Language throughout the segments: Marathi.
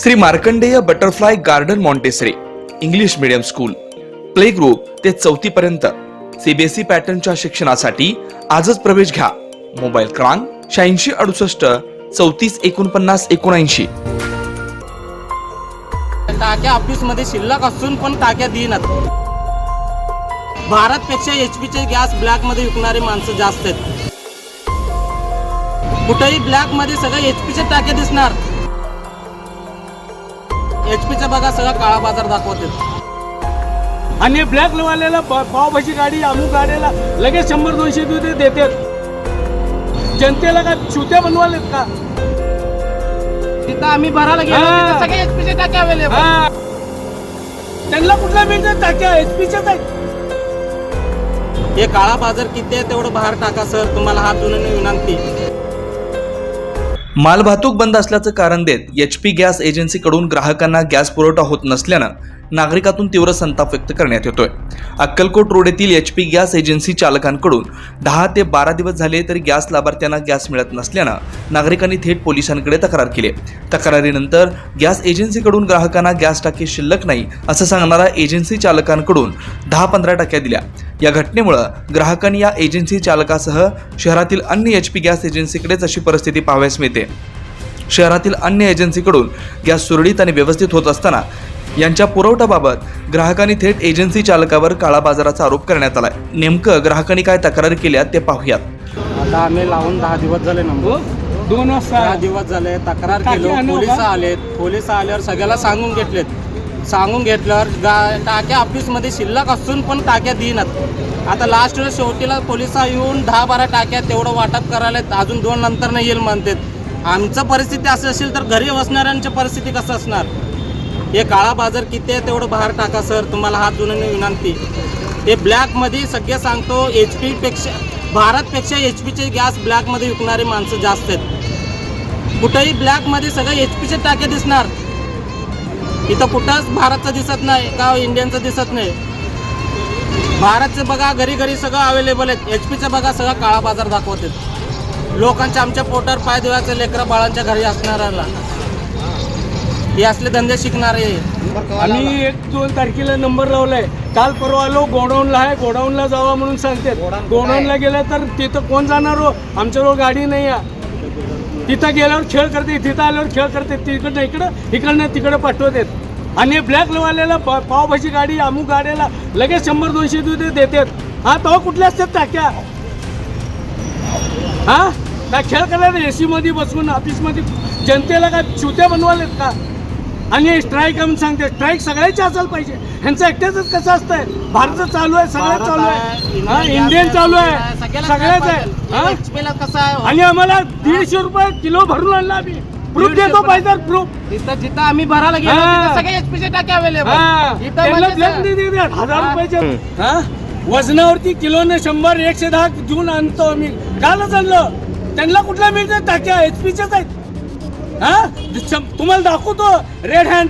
Shri Markandeya butterfly garden Montessori English medium school. Play group ते चौथी पर्यंत. सीबीएसई पॅटर्नच्या शिक्षणासाठी आजच प्रवेश घ्या. मोबाईल क्रमांक शहाऐंशी अडुसष्ट चौतीस एकोणपन्नास एकोणऐंशी. टाक्या ऑफिसमध्ये शिल्लक असून पण टाक्या देईनात भारत पेक्षा चे गॅस ब्लॅकमध्ये विकणारी माणसं जास्त आहेत. कुठेही ब्लॅकमध्ये सगळे एच टाक्या दिसणार. एच चा बघा सगळा काळा बाजार दाखवतात आणि ब्लॅक वाल्याला पावभाजी गाडी अमुक गाड्याला लगेच शंभर दोनशे रुपये देतात. जनतेला का चुत्या बनवालेत का? तिथं आम्ही भरायला गेलो. तिथं सगळे एच चे टाक्या अवेलेबल. त्यांना कुठल्या मिळतात टाक्या? एच पीच्याच आहेत. हे काळा बाजार किती आहे तेवढं बाहेर टाका सर. तुम्हाला हात धुणं विनंती. मालवाहतूक बंद असल्याचं कारण देत एच पी गॅस एजन्सीकडून ग्राहकांना गॅस पुरवठा होत नसल्यानं नागरिकातून तीव्र संताप व्यक्त करण्यात येतोय. अक्कलकोट रोड येथील एच पी गॅस एजन्सी चालकांकडून दहा ते बारा दिवस झाले तरी गॅस लाभार्थ्यांना गॅस मिळत नसल्यानं नागरिकांनी थेट पोलिसांकडे तक्रार केली तक्रारीनंतर गॅस एजन्सीकडून ग्राहकांना गॅस टाकी शिल्लक नाही असं सांगणारा एजन्सी चालकांकडून दहा पंधरा टाक्या दिल्या. या घटनेमुळं ग्राहकांनी या एजन्सी चालकासह शहरातील अन्य एच पी गॅस एजन्सीकडेच अशी परिस्थिती पाहावयास मिळते. शहरातील अन्य एजन्सीकडून गॅस सुरळीत आणि व्यवस्थित होत असताना यांच्या पुरवठ्याबाबत ग्राहकांनी थेट एजन्सी चालकावर काळा बाजाराचा आरोप करण्यात आलाय. नेमकं ग्राहकांनी काय तक्रार केल्या ते पाहूयात. आता आम्ही लावून दहा दिवस झाले ना. हो? दोन दहा वाजता दिवस झाले तक्रार टाकी केलो आणू पोलीस का? आलेत पोलीस आल्यावर सगळ्याला सांगून घेतलेत. सांगून घेतल्यावर गा- टाक्या ऑफिसमध्ये शिल्लक असून पण टाक्या देईनात. आता लास्ट शेवटीला पोलीस येऊन दहा बारा टाक्या तेवढं वाटप करायला अजून दोन नंतर नाही येईल म्हणतात. आमचं परिस्थिती असं असेल तर घरी बसणाऱ्यांची परिस्थिती कसं असणार? हे काळा बाजार किती आहे तेवढं बाहेर टाका सर. तुम्हाला हात धुणं विनंती. हे ब्लॅकमध्ये सगळे सांगतो एच पीपेक्षा भारतपेक्षा एच पीचे गॅस ब्लॅकमध्ये विकणारे माणसं जास्त आहेत. कुठंही ब्लॅकमध्ये सगळं एच पीचे टाके दिसणार. इथं कुठंच भारतचं दिसत नाही का इंडियनचं दिसत नाही. भारतचं बघा घरी घरी सगळं अवेलेबल आहेत. एच पीचं बघा सगळं काळा बाजार दाखवतात लोकांच्या आमच्या पोटावर पाय देवायचं लेकरं बाळांच्या घरी असणाऱ्याला. हे असले धंदे शिकणारे. आम्ही एक दोन तारखेला नंबर लावलाय. काल परवा आलो गोडाऊनला आहे. गोडाऊनला जावा म्हणून सांगतात. गोडाऊनला गेलं तर तिथं कोण जाणार हो? आमच्याजवळ गाडी नाही आहे. तिथं गेल्यावर खेळ करते तिथं आल्यावर खेळ करते. तिकडनं इकडं इकडनं तिकडं पाठवतात. आणि ब्लॅक वाल्याला प- पावभाजी गाडी अमुक गाड्याला लगेच शंभर दोनशे रुपये देतात. हा तेव्हा कुठल्या असतात टाक्या? हा? काय खेळ करायला ए सी मध्ये बसून ऑफिसमध्ये जनतेला काय चुत्या बनवालेत का? आणि स्ट्राईक म्हणून सांगते स्ट्राईक सगळ्याची असायला पाहिजे. ह्यांचं एकट्याच कसं असतंय? भारत चालू आहे सगळं भारत चालू आहे, इंडियन हा, चालू आहे. सगळ्याच आहे? हा? कसं आणि आम्हाला दीडशे रुपये किलो भरून आणला आम्ही. प्रूफ देतो. पाहिजे प्रूफ तिथं जिथं आम्ही भरायला गेलो सगळे एचपीचे टाके अवेलेबल हजार. रुपयाचे. हा? वजनावरती किलोने शंभर एकशे दहा देऊन आणतो आम्ही. कालच आणलं. त्यांना कुठल्या मिळतं टाक्या एच पीच्याच आहेत. हा? तुम्हाला दाखवतो. रेड हँड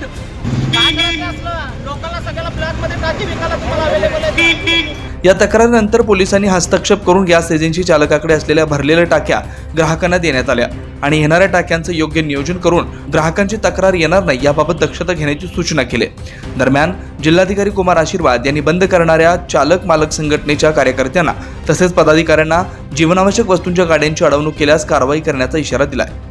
या तक्रारीनंतर पोलिसांनी हस्तक्षेप करून गॅस एजन्सी चालकाकडे असलेल्या भरलेल्या टाक्या ग्राहकांना देण्यात आल्या. आणि येणाऱ्या टाक्यांचं योग्य नियोजन करून ग्राहकांची तक्रार येणार नाही याबाबत दक्षता घेण्याची सूचना केली. दरम्यान जिल्हाधिकारी कुमार आशीर्वाद यांनी बंद करणाऱ्या चालक मालक संघटनेच्या कार्यकर्त्यांना तसेच पदाधिकाऱ्यांना जीवनावश्यक वस्तूंच्या गाड्यांची अडवणूक केल्यास कारवाई करण्याचा इशारा दिलाय.